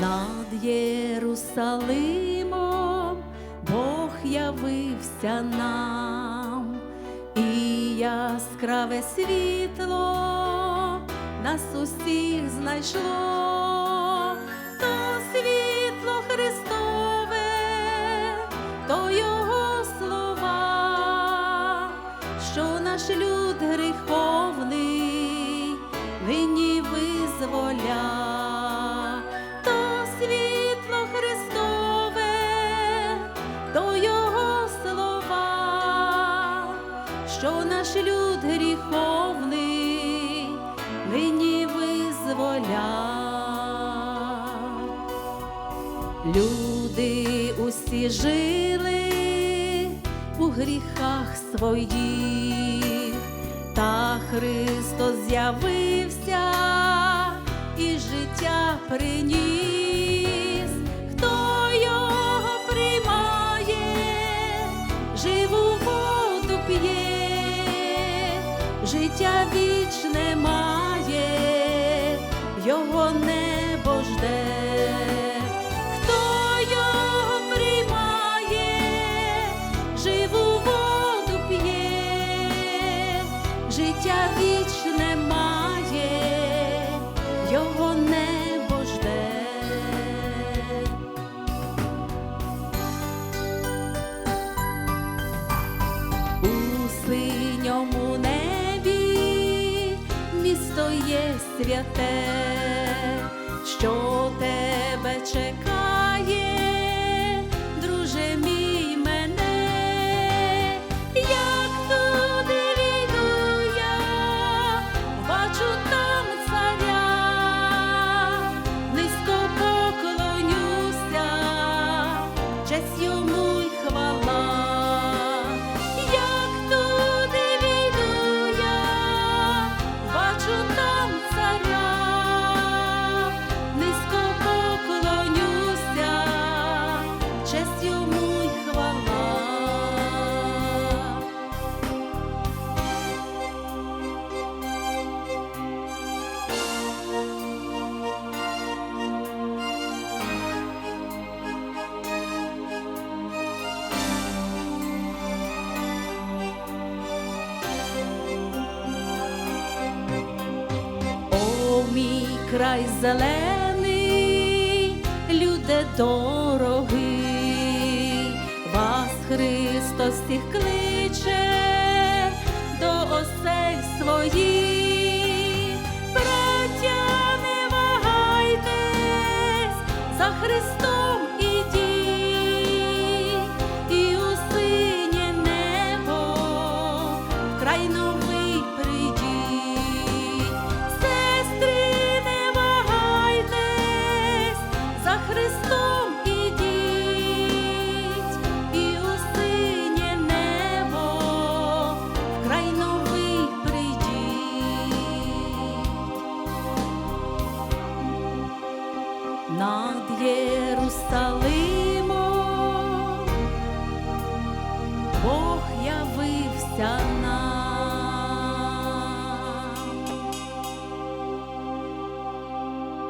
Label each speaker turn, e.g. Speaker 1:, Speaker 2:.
Speaker 1: Над Єрусалимом Бог явився нам, і яскраве світло нас усіх знайшло, то світло Христове, то Його слова, що наш люд гріховний нині визволя, то світло Христове, то Його слова, що наш люд гріховний визволя. Люди усі жили у гріхах своїх, та Христос з'явився і життя приніс, хто його приймає, живу воду п'є, життя вічне має, його небо жде. Хто його приймає, живу п'є, життя вічне має, його небо святе, що тебе чекає, край зелений, люде дорогий, вас Христос всіх кличе до осель своїх, Над Єрусалимом. Бог явився